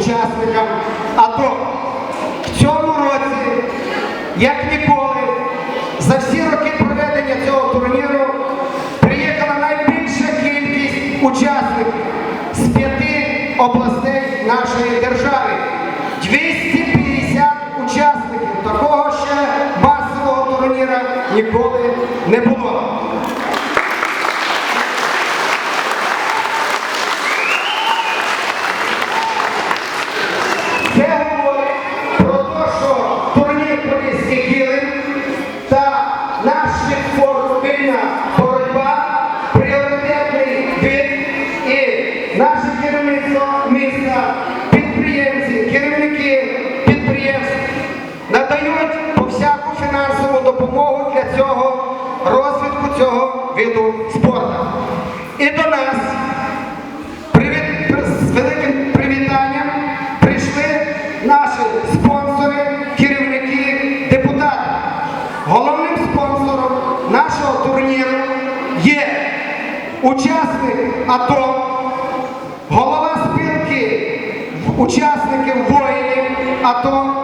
учасникам АТО. В цьому році, як ніколи, за всі роки проведення цього турніру приїхала найбільша кількість учасників з п'яти областей нашої держави. 250 учасників. Такого ще масового турніра ніколи не було. Спорту вільна боротьба пріоритетний вид і наше керівництво міста, підприємці, керівники підприємств надають повсяку фінансову допомогу для цього розвитку цього виду спорту. І до нас учасник АТО, голова спілки учасників воїнів АТО,